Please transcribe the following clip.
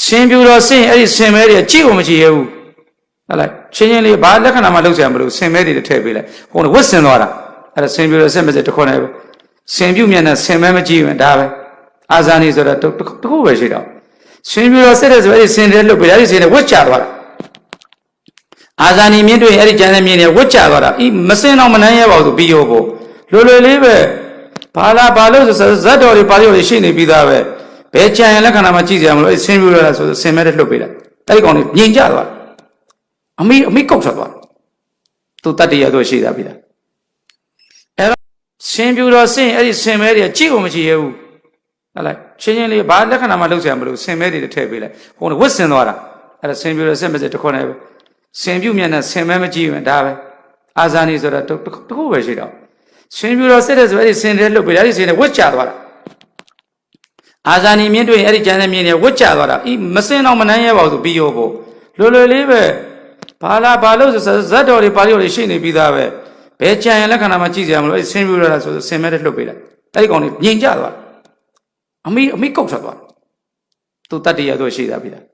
ဆင်ပြူတော်ဆင်အဲ့ဒီဆင်မဲတွေကြည့်ကိုမကြည့်ရဘူးဟုတ်လားချင်းချင်းလေးဘာလက္ခဏာမှလုပ်စရာမလိုဆင်မဲတွေထည့်ပေးလိုက်ဟိုကဝတ်ဆင်သွားတာအဲ့ဒါဆင်ပြူတော်ဆင်မဲစတစ်ခွနဲ့ပဲဆင်ပြူမျက်နှာဆင်မဲမကြည့်ရင်ဒါပဲအာဇာနီဆိုတော့တစ်ခုပဲရှိတော့ဆင်ပြူတော်ဆက်တဲ့ဆိုအဲ့ဒီဆင်တွေလွတ်ပေးအဲ့ဒီဆင်တွေဝတ်ချသွားတာအာဇာနီမြင့်တွေ့ရင်အဲ့ဒီကျန်တဲ့မြင့်တွေဝတ်ချသွားတာဤမစင်တော့မနှမ်းရပါဘူးဆိုပြီးရောဖို့လွယ်လွယ်လေးပဲဘာလာဘာလို့ဆိုဇတ်တော်တွေပါရီတွေရှိနေပြီးသားပဲ ဘယ်ကြံရလက္ခဏာမှကြည့်ကြရမလို့အဲ့ဆင်ပြူတော်လားဆိုဆင်မဲတွေလွတ်ပေးလိုက်အဲ့ဒီကောင်တွေညင်ကြသွားတာအမိအမိကောက်ထွက်သွားတယ်သူတတ္တရတော့ရှိတာပြီလားအဲ့တော့ဆင်ပြူတော်ဆင်အဲ့ဒီဆင်မဲတွေကြည့်ကိုမကြည့်ရဘူးဟုတ်လားချင်းချင်းလေးဘာလက္ခဏာမှလုပ်စရာမလိုဆင်မဲတွေထည့်ပေးလိုက်ဟိုကဝတ်ဆင်သွားတာအဲ့ဒါဆင်ပြူတော်ဆင်မဲစတစ်ခွနဲ့ပဲဆင်ပြူမျက်နှာဆင်မဲမကြည့်ရင်ဒါပဲအာဇာနီဆိုတော့တစ်ခုပဲရှိတော့ဆင်ပြူတော်စစ်တဲ့ဆိုအဲ့ဒီဆင်တွေလွတ်ပေးအဲ့ဒီဆင်တွေဝတ်ချသွားတာ အာဇာနီမြင့်တွေ့ရင်အဲ့ဒီကျန်တဲ့မြင့်တွေဝတ်ချသွားတာဤမစင်တော့မနှမ်းရပါဘူးဆိုပြီးရောဖို့လွယ်လွယ်လေးပဲဘာလာဘာလို့ဆိုဇတ်တော်တွေပါရီတွေရှိနေပြီးသားပဲဘယ်ကြံရလက္ခဏာမှကြည့်ကြရမလို့အဲ့ဒီဆင်ပြူတော်လားဆိုဆင်မဲတွေလွတ်ပေးလိုက်အဲ့ဒီကောင်တွေညင်ကြသွားတာအမိအမိကောက်ထွက်သွားတယ်သူတတ္တရတော့ရှိတာပြီလား